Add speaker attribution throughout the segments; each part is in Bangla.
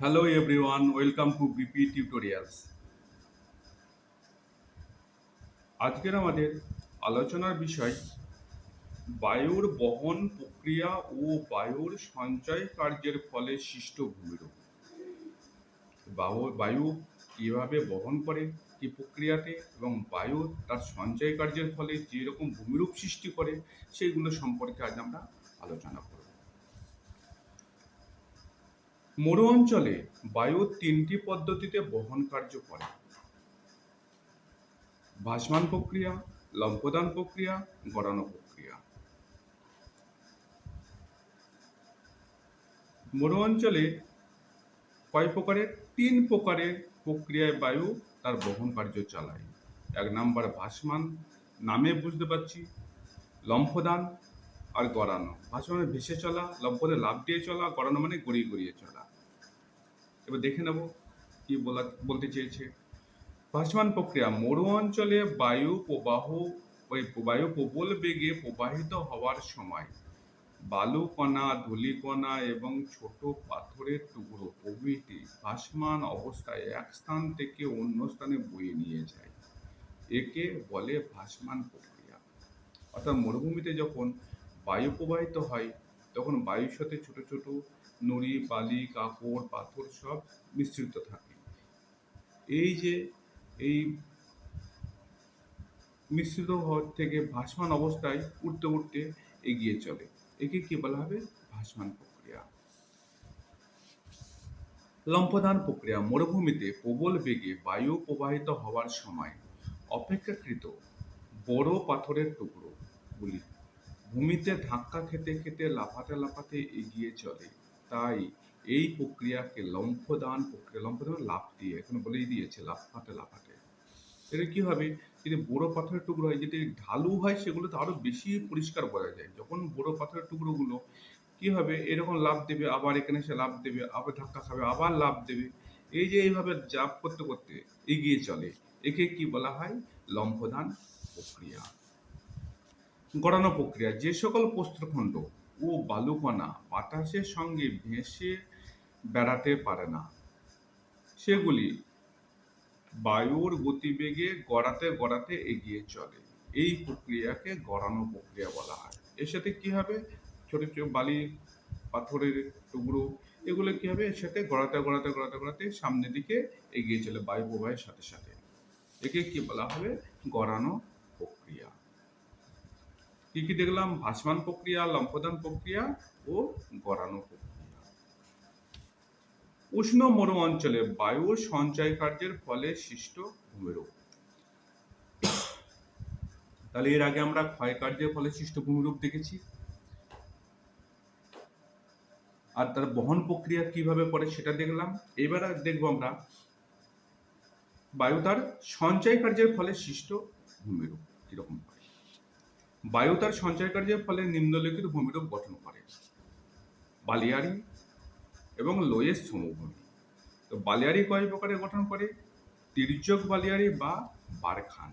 Speaker 1: Hello everyone, welcome to BP Tutorials. আজকের আমাদের আলোচনার বিষয় বায়ুর বহন প্রক্রিয়া ও বায়ুর সঞ্চয় কার্যের ফলে সৃষ্ট ভূমিরূপ বায়ু- কীভাবে বহন করে কি প্রক্রিয়াতে এবং বায়ু তার সঞ্চয় কার্যের ফলে যে রকম ভূমিরূপ সৃষ্টি করে সেইগুলো সম্পর্কে আজ আমরা আলোচনা করব মরু অঞ্চলে বায়ু তিনটি পদ্ধতিতে বহন কার্য করে। ভাসমান প্রক্রিয়া, লম্পদান প্রক্রিয়া, গড়ানো প্রক্রিয়া। মরু অঞ্চলে কয় প্রকারের? তিন প্রকারের প্রক্রিয়ায় বায়ু তার বহন কার্য চালায়। এক নাম্বার ভাসমান, নামে বুঝতে পারছি লম্ফদান আর গড়ানো। ভাসমানে ভেসে চলা লম্ফদে লাভ দিয়ে চলা, গড়ানো মানে গড়িয়ে গড়িয়ে চলা। এবার দেখে নেব কি বলা, বলতে চেয়েছে। ভাসমান প্রক্রিয়া মরু অঞ্চলে বায়ু প্রবাহ, ওই বায়ু প্রবল বেগে প্রবাহিত হওয়ার সময়, বালুকণা, ধূলিকণা এবং ছোট পাথরের টুকরো প্রভৃতি ভাসমান অবস্থায় এক স্থান থেকে অন্য স্থানে বয়ে নিয়ে যায়। একে বলে ভাসমান প্রক্রিয়া। অর্থাৎ মরুভূমিতে যখন বায়ু প্রবাহিত হয়, তখন বায়ুর সাথে ছোট ছোট নুড়ি, বালি, কাপড়, পাথর সব মিশ্রিত থাকে। এই যে এই মিশ্রিত হওয়ার থেকে ভাসমান অবস্থায় উঠতে উঠতে এগিয়ে চলে। একে কি বলা হবে? ভাসমান প্রক্রিয়া। লম্পদান প্রক্রিয়া মরুভূমিতে প্রবল বেগে বায়ু প্রবাহিত হওয়ার সময় অপেক্ষাকৃত বড় পাথরের টুকরো গুলি ভূমিতে ধাক্কা খেতে খেতে লাফাতে লাফাতে এগিয়ে চলে। তাই এই প্রক্রিয়াকে লম্ফদান প্রক্রিয়া, লম্ফদান লাফ দিয়ে, এখানে বলেই দিয়েছে লাফাতে লাফাতে এটা কি হবে? যদি বড় পাথরের টুকরো হয়, যদি ঢালু হয়, সেগুলো তো আরও বেশি পরিষ্কার বোঝা যায়। যখন বড় পাথরের টুকরোগুলো, কি হবে? এরকম লাভ দেবে, আবার এখানে এসে লাভ দেবে, আবার ধাক্কা খাবে, আবার লাভ দেবে। এই যে এইভাবে জাপ করতে করতে এগিয়ে চলে। একে কি বলা হয়? লম্ফদান প্রক্রিয়া। গড়ানো প্রক্রিয়া। যে সকল প্রস্তরখণ্ড ও বালুকণা বাতাসের সঙ্গে ভেসে বেড়াতে পারে না। সেগুলি বায়ুর গতিবেগে গড়াতে গড়াতে এগিয়ে চলে। এই প্রক্রিয়াকে গড়ানো প্রক্রিয়া বলা হয়। এর সাথে কি হবে? ছোট ছোট বালি, পাথরের টুকরো, এগুলো কী হবে? এর সাথে গড়াতে গড়াতে গড়াতে গড়াতে সামনের দিকে এগিয়ে চলে বায়ু প্রবাহের সাথে সাথে। একে কি বলা হবে? গড়ানো প্রক্রিয়া। কি কি দেখলাম? ভাসমান প্রক্রিয়া লম্পদান প্রক্রিয়া ও গড়ানো উষ্ণ মরু অঞ্চলে বায়ু সঞ্চয় কার্যের ফলে সৃষ্ট ভূমিরূপ। তাহলে এর আগে আমরা ক্ষয় কার্যের ফলে সৃষ্ট ভূমিরূপ দেখেছি। আর তার বহন প্রক্রিয়া কীভাবে পড়ে সেটা দেখলাম। এবার দেখব আমরা বায়ু তার সঞ্চয় কার্যের ফলে সৃষ্ট ভূমিরূপ কীরকম করে বায়ু তার সঞ্চয় কার্যের ফলে নিম্নলিখিত ভূমিরূপ গঠন করে। বালিয়ারি এবং লোয়েস সমভূমি। তো বালিয়ারি কয় প্রকারে গঠন করে? তির্যক বালিয়ারি বা বারখান।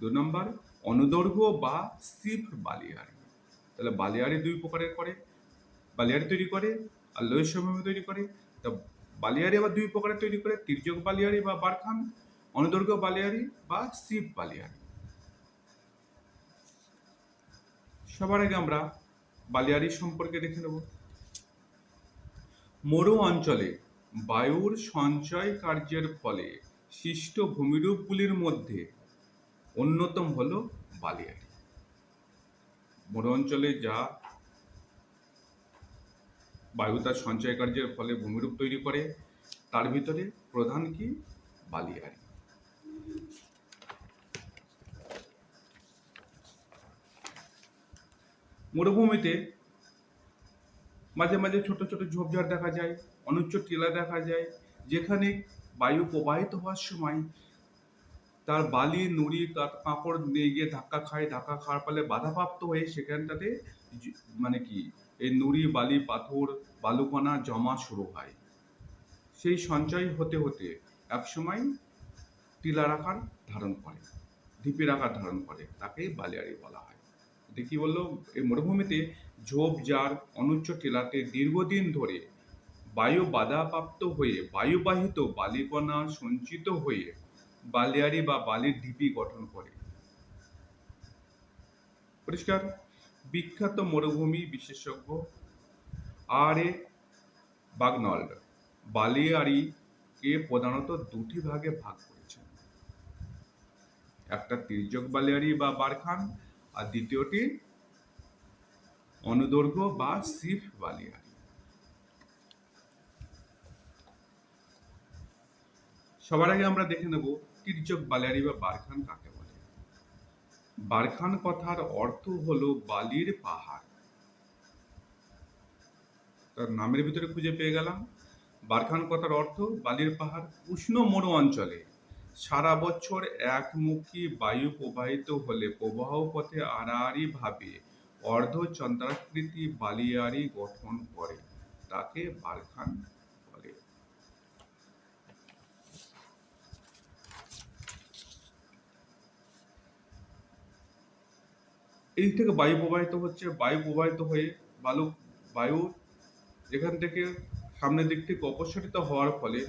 Speaker 1: দু নম্বর অনুদৈর্ঘ্য বা সিফ বালিয়ারি তাহলে বালিয়ারি দুই প্রকারের করে। বালিয়ারি তৈরি করে আর লোয়েস সমভূমি তৈরি করে। তো বালিয়ারি আবার দুই প্রকারের তৈরি করে। তির্যক বালিয়ারি বা বারখান অনুদৈর্ঘ্য বালিয়ারি বা সিপ বালিয়ারি সবার আগে আমরা বালিয়ারি সম্পর্কে দেখে নেব। মরু অঞ্চলে বায়ুর সঞ্চয় কার্যের ফলে সৃষ্ট ভূমিরূপগুলির মধ্যে অন্যতম হল বালিয়ারি মরু অঞ্চলে যা বায়ু তার সঞ্চয় কার্যের ফলে ভূমিরূপ তৈরি করে, তার ভিতরে প্রধান কি? বালিয়ারি মরুভূমিতে মাঝে মাঝে ছোট ছোট ঝোপঝাড় দেখা যায়, অনুচ্চ টিলা দেখা যায়, যেখানে বায়ু প্রবাহিত হওয়ার সময় তার বালি, নুড়ি কা- কাঁকড় নিয়ে গিয়ে ধাক্কা খায়, ধাক্কা খাওয়ার ফলে বাধাপ্রাপ্ত হয়ে সেখানটাতে মানে কি, এই নুড়ি, বালি, পাথর, বালুকণা জমা শুরু হয়। সেই সঞ্চয় হতে হতে একসময় টিলার আকার ধারণ করে, ঢিপির আকার ধারণ করে তাকেই বালিয়াড়ি বলা হয়। কি বলল? মরুভূমিতে ঝোপঝাড় অনুচ্চ টিলাতে দীর্ঘদিন ধরে বায়ু বাধাপ্রাপ্ত হয়ে, বায়ুবাহিত বালিকণা সঞ্চিত হয়ে বালিয়ারি বা বালির ঢিপি গঠন করে। পরিষ্কার? বিখ্যাত মরুভূমি বিশেষজ্ঞ আর এ বাগনল্ড বালিয়ারিকে প্রধানত দুটি ভাগে ভাগ করেছেন। একটা তির্যক বালিয়ারি বা বারখান আর দ্বিতীয়টি অনুদৈর্ঘ্য বা সিফ বালিয়ারি সবার আগে আমরা দেখে নেব তির্যক বালিয়ারি বা বারখান কাকে বলে। বারখান কথার অর্থ হলো বালির পাহাড়। তার নামের ভিতরে খুঁজে পেয়ে গেলাম। বারখান কথার অর্থ বালির পাহাড়, উষ্ণ মরু অঞ্চলে। সারা বছর একমুখী বায়ু প্রবাহিত হলে প্রবাহ পথে আড়াআড়ি ভাবে অর্ধচন্দ্রাকৃতি বালিয়ারি গঠন করে, তাকে বারখান বলে। এই থেকে বায়ু প্রবাহিত হচ্ছে, বায়ু প্রবাহিত হয়ে বালু, বায়ু এখান থেকে সামনের দিক থেকে অপসারিত হওয়ার ফলে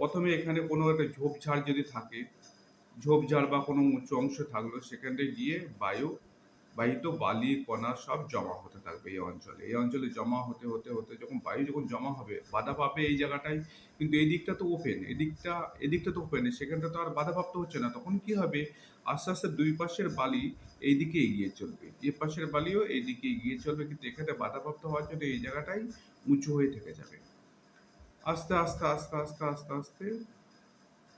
Speaker 1: প্রথমে এখানে কোনো একটা ঝোপঝাড় যদি থাকে ঝোপঝাড় বা কোনো উঁচু অংশ থাকল, সেখানটায় গিয়ে বায়ু, বাহিত বালি, কণা সব জমা হতে থাকবে এই অঞ্চলে। এই অঞ্চলে জমা হতে হতে হতে যখন বায়ু যখন জমা হবে, বাধা পাবে এই জায়গাটায়, কিন্তু এই দিকটা তো ওপেন এদিকটা এদিকটা তো ওপেন সেখানটা তো আর বাধাপ্রাপ্ত হচ্ছে না। তখন কি হবে? আস্তে আস্তে দুই পাশের বালি এই দিকে এগিয়ে চলবে। এ পাশের বালিও এই দিকে এগিয়ে চলবে, কিন্তু এখানে বাধাপ্রাপ্ত হওয়ার জন্য এই জায়গাটাই উঁচু হয়ে থেকে যাবে। আস্তে আস্তে আস্তে আস্তে আস্তে আস্তে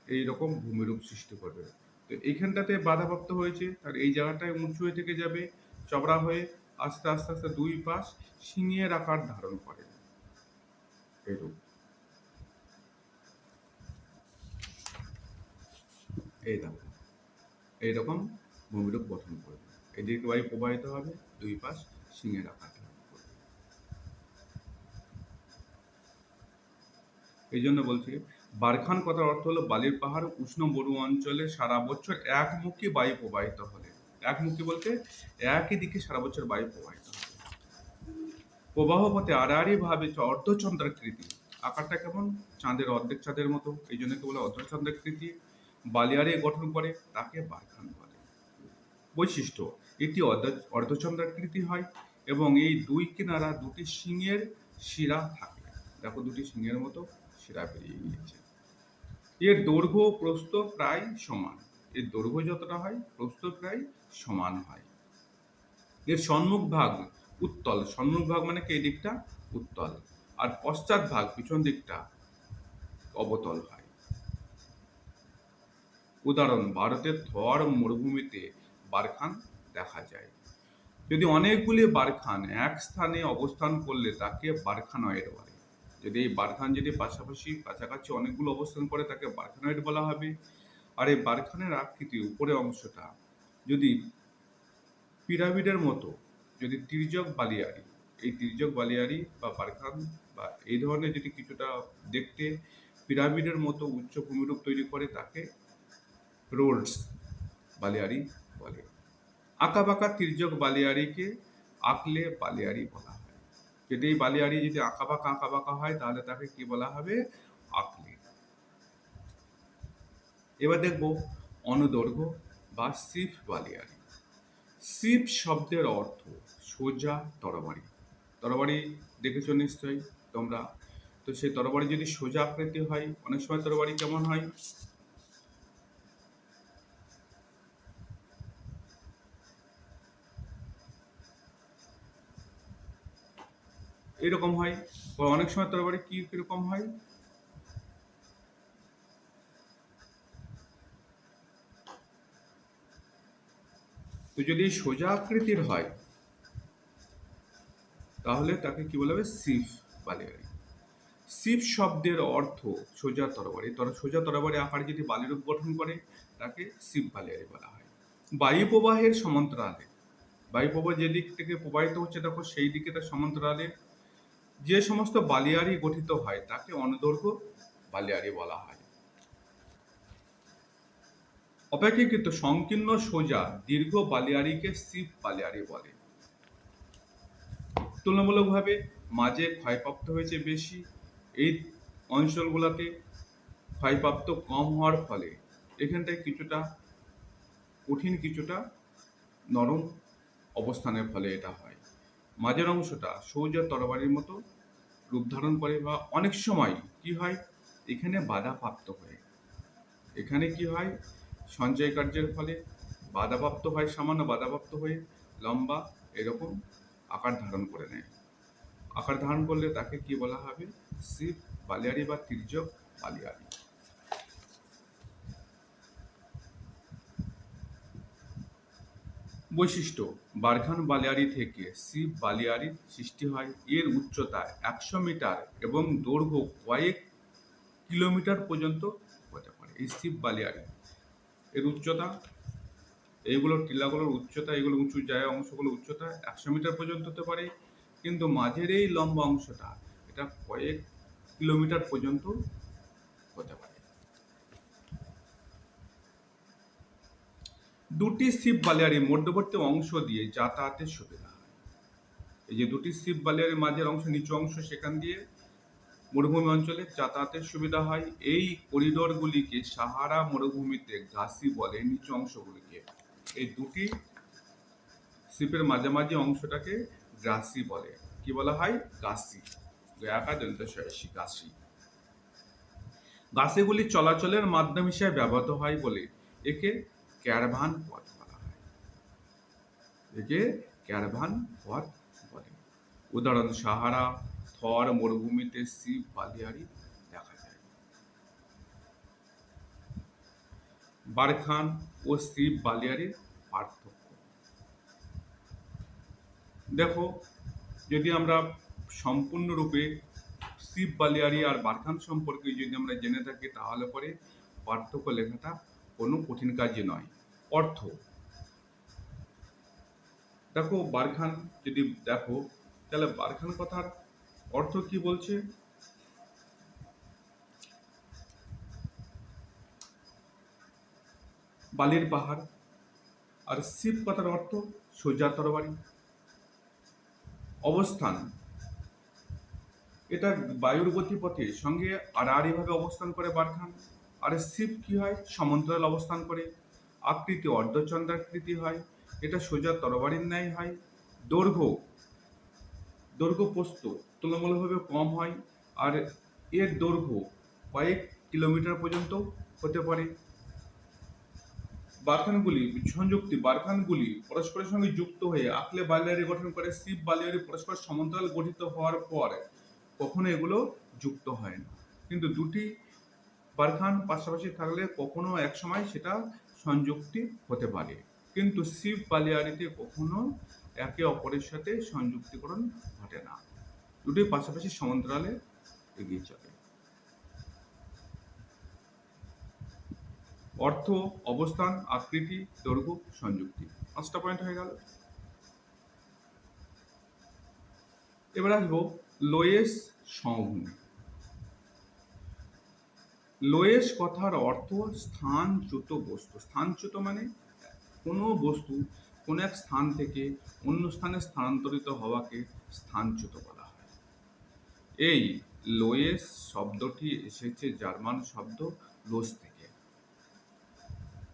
Speaker 1: এইরকম ভূমিরূপ সৃষ্টি করবে তো এইখানটাতে বাধাপ্রাপ্ত হয়েছে, আর এই জায়গাটায় উঁচু হয়ে থেকে যাবে চবড়া হয়ে আস্তে আস্তে আস্তে দুই পাশ শিঙিয়ে আকার ধারণ করে। এরূপ এই এইরকম ভূমিরূপ গঠন করবে। এদিকে বায়ু প্রবাহিত হবে, দুই পাশ সিংহের আকার এই জন্য বলছি বারখান কথার অর্থ হলো বালির পাহাড় উষ্ণ মরু অঞ্চলে সারা বছর একমুখী বায়ু প্রবাহিত হলে। একমুখী বলতে একই দিকে সারা বছর বায়ু প্রবাহিত প্রবাহ পথে চ- অর্ধচন্দ্রাকৃতি আকারটা কেমন? চাঁদের অর্ধেক চাঁদের মতো। এই জন্য কে বলে অর্ধচন্দ্রাকৃতি বালিয়ারে গঠন করে, তাকে বারখান বলে। বৈশিষ্ট্য, এটি অর্ধ- অর্ধচন্দ্রাকৃতি হয় এবং এই দুই কিনারা দুটি শিঙের শিরা থাকে। দেখো দুটি শিঙের মতো। শিরা বেরিয়ে গিয়েছে এর দৈর্ঘ্য প্রস্থ প্রায় সমান। এর দৈর্ঘ্য যতটা হয়, প্রস্থ প্রায় সমান হয়। এর সম্মুখ ভাগ উত্তল। সম্মুখ ভাগ মানে কি দিকটা? উত্তল। আর পশ্চাৎ ভাগ পিছন দিকটা অবতল হয়। উদাহরণ, ভারতের থর মরুভূমিতে বারখান দেখা যায়। যদি অনেকগুলি বারখান এক স্থানে অবস্থান করলে তাকে বারখানয়েড বলে। যদি এই বারখান যদি পাশাপাশি কাছাকাছি অনেকগুলো অবস্থান করে তাকে বারখানয়েড বলা হবে। আর এই বারখানের আকৃতি উপরে অংশটা যদি পিরামিডের মতো, যদি তির্যক বালিয়ারি এই তির্যক বালিয়ারি বা বারখান বা এই ধরনের যদি কিছুটা দেখতে পিরামিডের মতো উচ্চ ভূমিরূপ তৈরি করে তাকে রোলস বালিয়ারি বলে। আঁকা বাঁকা তির্যক বালিয়ারিকে আঁকলে বালিয়ারি বলা হয় যদি এই বালিয়ারি যদি আঁকাবাঁকা আঁকাবাঁকা হয়, তাহলে তাকে কি বলা হবে? আঁকলে। এবার দেখব অনুদৈর্ঘ্য বা সিফ বালিয়ারি সিপ শব্দের অর্থ সোজা তরবারি। তরবারি দেখেছ নিশ্চয়ই তোমরা। তো সেই তরবারি যদি সোজা আকৃতি হয়, অনেক সময় তরবারি কেমন হয়? এরকম হয়? বা অনেক সময় তরবারি কি কীরকম হয়? তো যদি সোজা আকৃতির হয়, তাহলে তাকে কি বলা হবে? সিফ বালিয়ারি সিফ শব্দের অর্থ সোজা তরবারি। তর সোজা তরবারি আকার যদি বালিরূপ গঠন করে, তাকে সিফ বালিয়ারি বলা হয়। বায়ু প্রবাহের সমান্তরালে। বায়ু প্রবাহ যে দিক থেকে প্রবাহিত হচ্ছে, দেখো সেই দিকে তার সমান্তরালে যে সমস্ত বালিয়ারি গঠিত হয়, তাকে অনুদৈর্ঘ্য বালিয়ারি বলা হয়। অপেক্ষাকৃত সংকীর্ণ সোজা দীর্ঘ বালিয়ারিকে সিপ বালিয়ারি বলে। তুলনামূলকভাবে মাঝে ক্ষয়প্রাপ্ত হয়েছে বেশি। এই অঞ্চলগুলোতে ক্ষয়প্রাপ্ত কম হওয়ার ফলে এখানটায় কিছুটা কঠিন, কিছুটা নরম অবস্থানের ফলে এটা হয়। মাঝের অংশটা সৌজ তরবারির মতো রূপ ধারণ করে বা অনেক সময় কি হয়? এখানে বাধাপ্রাপ্ত হয়। এখানে কি হয়? সঞ্চয় কার্যের ফলে বাধাপ্রাপ্ত হয়, সামান্য বাধাপ্রাপ্ত হয়ে লম্বা এরকম আকার ধারণ করে নেয়। আকার ধারণ করলে তাকে কি বলা হবে? শিব, বালিয়ারি বা তির্যক বালিয়ারি। বৈশিষ্ট্য, বারখান বালিয়ারি থেকে শিব বালিয়ারির সৃষ্টি হয়। এর উচ্চতা একশো মিটার এবং দৈর্ঘ্য কয়েক কিলোমিটার পর্যন্ত হতে পারে। এই শিব বালিয়ারি এর উচ্চতা এইগুলোর টিলাগুলোর উচ্চতা, এগুলো উঁচু জায়গা অংশগুলো উচ্চতা একশো মিটার পর্যন্ত হতে পারে। কিন্তু মাঝের এই লম্বা অংশটা, এটা কয়েক কিলোমিটার পর্যন্ত হতে পারে। দুটি শিব বালিয়ারি মধ্যবর্তী অংশ দিয়ে যাতায়াতের সুবিধা হয়। এই যে দুটি শিব বালিয়ারির মাঝের অংশ, নিচু অংশ, সেখান দিয়ে মরুভূমি অঞ্চলে যাতায়াতের সুবিধা হয়। এই করিডোরগুলিকে সাহারা মরুভূমিতে ঘাসি বলে নিচু অংশগুলিকে। এই দুটি শিপের মাঝামাঝি অংশটাকে গ্রাসি বলে। কি বলা হয়? গাছি গয়াকা দন্তস্বয়সী গাছি গাছিগুলি চলাচলের মাধ্যম হিসেবে ব্যবহৃত হয় বলে একে ক্যারভান পথ বলা হয়। একে ক্যারভান পথ বলে। উদাহরণ, সাহারা, থর, মরুভূমিতে শিব বালিয়ারি দেখা যায়। বারখান ও শিব বালিয়ারির পার্থক্য। দেখো, যদি আমরা সম্পূর্ণরূপে শিব বালিয়ারি আর বারখান সম্পর্কে যদি আমরা জেনে থাকি, তাহলে পরে পার্থক্য লেখাটা কোনো কঠিন কাজই নয়। অর্থ। দেখো বারখান যদি দেখো, তাহলে বারখান কথার অর্থ কি বলছে? বালির পাহাড়। আর শিব কথার অর্থ সোজা তরবারি। অবস্থান। এটা বায়ুর গতিপথে সঙ্গে আড়াআড়িভাবে অবস্থান করে বারখান। আর শিব কি হয়? সমান্তরাল অবস্থান করে। আকৃতি অর্ধচন্দ্রাকৃতি হয়। এটা সোজা তরবারির ন্যায় হয়। দৈর্ঘ্য দৈর্ঘ্য পোস্ত তুলনামূলকভাবে কম হয় আর এর দৈর্ঘ্য কয়েক কিলোমিটার পর্যন্ত হতে পারে। বারখানগুলি সংযুক্তি বারখানগুলি পরস্পরের সঙ্গে যুক্ত হয়ে আকলে বালিয়ারি গঠন করে, শিব বালিয়ারি পরস্পর সমান্তরাল গঠিত হওয়ার পর কখনো এগুলো যুক্ত হয় না। কিন্তু দুটি বারখান পাশাপাশি থাকলে কখনো এক সময় সেটা সংযুক্তি হতে পারে। কিন্তু শিব বালিয়ারিতে কখনো একে অপরের সাথে সংযুক্তিকরণ ঘটে না। দুটি পাশাপাশি সমান্তরালে এগিয়ে চলে। অর্থ, অবস্থান, আকৃতি, দৈর্ঘ্য, সংযুক্তি। পাঁচটা পয়েন্ট হয়ে গেল। এবার আসব লোয়েস সমভূমি। লোয়েস কথার অর্থ স্থানচ্যুত বস্তু। স্থানচ্যুত মানে কোনো বস্তু কোনো এক স্থান থেকে অন্য স্থানে স্থানান্তরিত হওয়াকে স্থানচ্যুত বলা হয়। এই লোয়েস শব্দটি এসেছে জার্মান শব্দ লোস থেকে।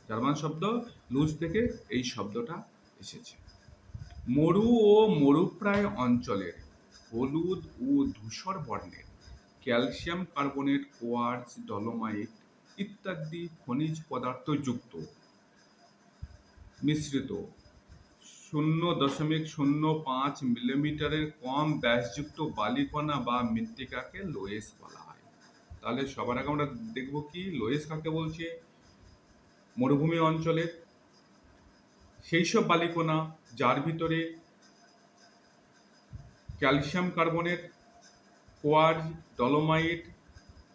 Speaker 1: জার্মান শব্দ লুজ থেকে এই শব্দটা এসেছে। মরু ও মরুপ্রায় অঞ্চলের হলুদ ও ধূসর বর্ণের ক্যালসিয়াম কার্বনেট কোয়ার্জ ডলোমাইট ইত্যাদি খনিজ পদার্থ যুক্ত। মিশ্রিত। শূন্য দশমিক শূন্য পাঁচ মিলিমিটারের কম ব্যাসযুক্ত বালিকণা বা মৃত্তিকাকে লোয়েস বলা হয়। তাহলে সবার আগে আমরা দেখব কি? লোয়েস কাকে বলছে? মরুভূমি অঞ্চলে। সেই সব বালিকণা যার ভিতরে ক্যালসিয়াম কার্বনেট কোয়ার্জ ডলোমাইট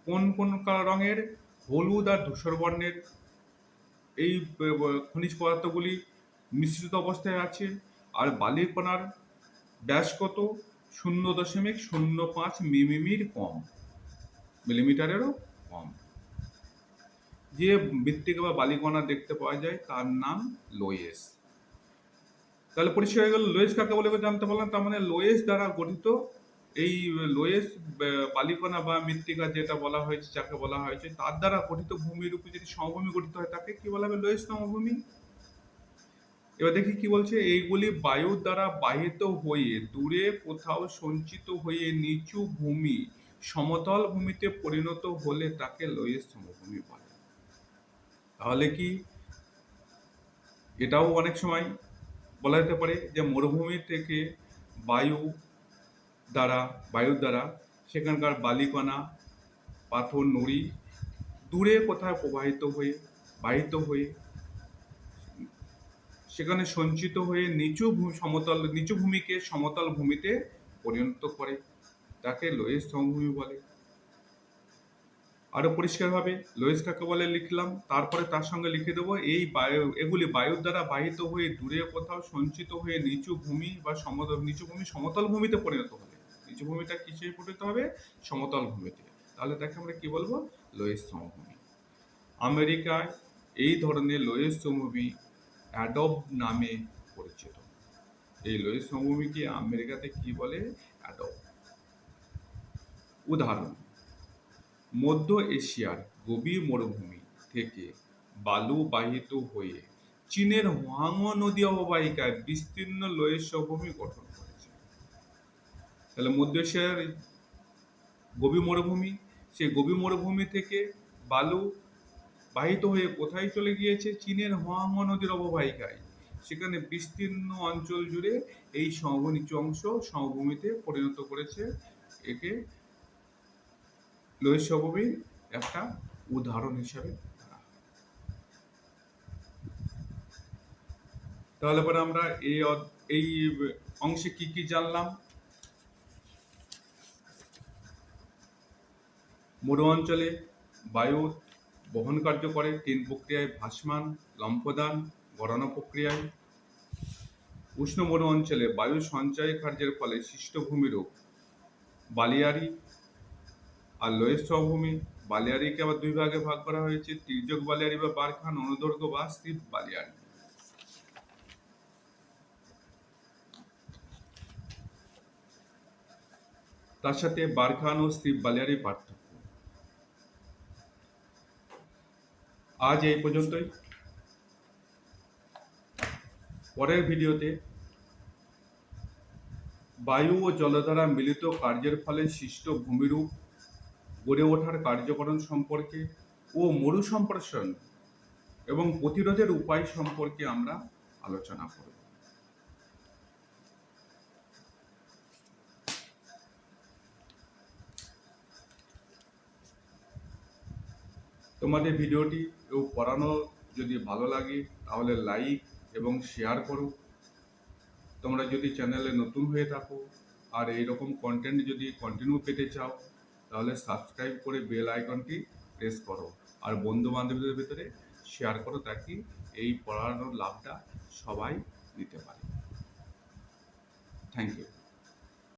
Speaker 1: কোন কোন রঙের? হলুদ আর ধূসর বর্ণের। এই খনিজ পদার্থগুলি মিশ্রিত অবস্থায় আছে। আর বালির কণার ব্যাস কত? শূন্য দশমিক শূন্য পাঁচ মিমির কম। মিলিমিটারেরও কম। যে মৃত্তিকা বা বালিকণা দেখতে পাওয়া যায়, তার নাম লোয়েস। তাহলে পরিষ্কার হয়ে গেল। লোয়েস কাকে বলে জানতে পারলাম। তার মানে লোয়েস দ্বারা গঠিত এই লোয়েস বালিকণা বা মৃত্তিকা যেটা বলা হয়েছে, যাকে বলা হয়েছে, তার দ্বারা গঠিত ভূমির উপর যদি সমভূমি গঠিত হয়, তাকে কি বলা হবে? লোয়েস সমভূমি? এবার দেখি কি বলছে। এইগুলি বায়ুর দ্বারা বাহিত হয়ে দূরে কোথাও সঞ্চিত হয়ে নিচু ভূমি, সমতল ভূমিতে পরিণত হলে তাকে লোয়েস সমভূমি বলে। তাহলে কি এটাও অনেক সময় বলা যেতে পারে যে মরুভূমি থেকে বায়ু দ্বারা, বায়ুর দ্বারা, সেখানকার বালিকণা, পাথর, নুড়ি, দূরে কোথায় প্রবাহিত হয়ে, বাহিত হয়ে, সেখানে সঞ্চিত হয়ে নিচু সমতল, নিচু ভূমিকে সমতল ভূমিতে পরিণত করে, তাকে লোয়েস সমভূমি বলে। আরও পরিষ্কারভাবে লোয়েস কাকে বলে লিখলাম, তারপরে তার সঙ্গে লিখে দেবো, এই বায়ু, এগুলি বায়ুর দ্বারা বাহিত হয়ে দূরে কোথাও সঞ্চিত হয়ে নিচু ভূমি বা সমতল, নিচু ভূমি সমতল ভূমিতে পরিণত হবে নিচু ভূমিটা কিসে পরিণত হবে? সমতল ভূমিতে। তাহলে তাকে আমরা কি বলব? লোয়েস সমভূমি। আমেরিকায় এই ধরনের লোয়েস সমভূমি অ্যাডব নামে পরিচিত। এই লোয়েস সমভূমিকে আমেরিকাতে কি বলে? অ্যাডব। উদাহরণ, মধ্য এশিয়ার গভীর মরুভূমি থেকে বালু বাহিত হয়ে চীনের হোয়াংও নদী অববাহিকায় বিস্তীর্ণ লোয়েস সমভূমি গঠন করেছে তাহলে মধ্য এশিয়ার গভীর মরুভূমি, সেই গভীর মরুভূমি থেকে বালু বাহিত হয়ে কোথায় চলে গিয়েছে? চীনের হোয়াংও নদীর অববাহিকায়। সেখানে বিস্তীর্ণ অঞ্চল জুড়ে এই সমভূমি নিচু অংশ সমভূমিতে পরিণত করেছে। একে লোহিত সমভূমির একটা উদাহরণ হিসাবে তাহলে পরে আমরা এই এই অংশে কি কি জানলাম? মরু অঞ্চলে বায়ু বহন কার্য করে, তিন প্রক্রিয়ায় ভাসমান লম্ফদান গড়ানো প্রক্রিয়ায়। উষ্ণ মরু অঞ্চলে বায়ু সঞ্চয় কার্যের ফলে সৃষ্ট ভূমিরূপ বালিয়ারি আর লোয়েস সমভূমি বালিয়ারিকে আবার দুই ভাগে ভাগ করা হয়েছে, তির্যক বালিয়ারি বা বারখান অনুদৈর্ঘ্য বা স্থির বালিয়ারি। তার সাথে বারখান ও স্থির বালিয়ারি পার্থক্য। আজ এই পর্যন্তই। পরের ভিডিওতে বায়ু ও জলদ্বারা মিলিত কার্যের ফলে সৃষ্ট ভূমিরূপ, গড়ে ওঠার কার্যকরণ সম্পর্কে ও মরু সম্প্রসারণ এবং প্রতিরোধের উপায় সম্পর্কে আমরা আলোচনা করব। তোমাদের ভিডিওটি কেউ পড়ানো যদি ভালো লাগে, তাহলে লাইক এবং শেয়ার করো। তোমরা যদি চ্যানেলে নতুন হয়ে থাকো আর এই রকম কন্টেন্ট যদি কন্টিনিউ পেতে চাও, তাহলে সাবস্ক্রাইব করে বেল আইকনটি প্রেস করো। আর বন্ধু বান্ধবীদের ভিতরে শেয়ার করো তাকে এই পড়ানোর লাভটা সবাই নিতে পারে। Thank you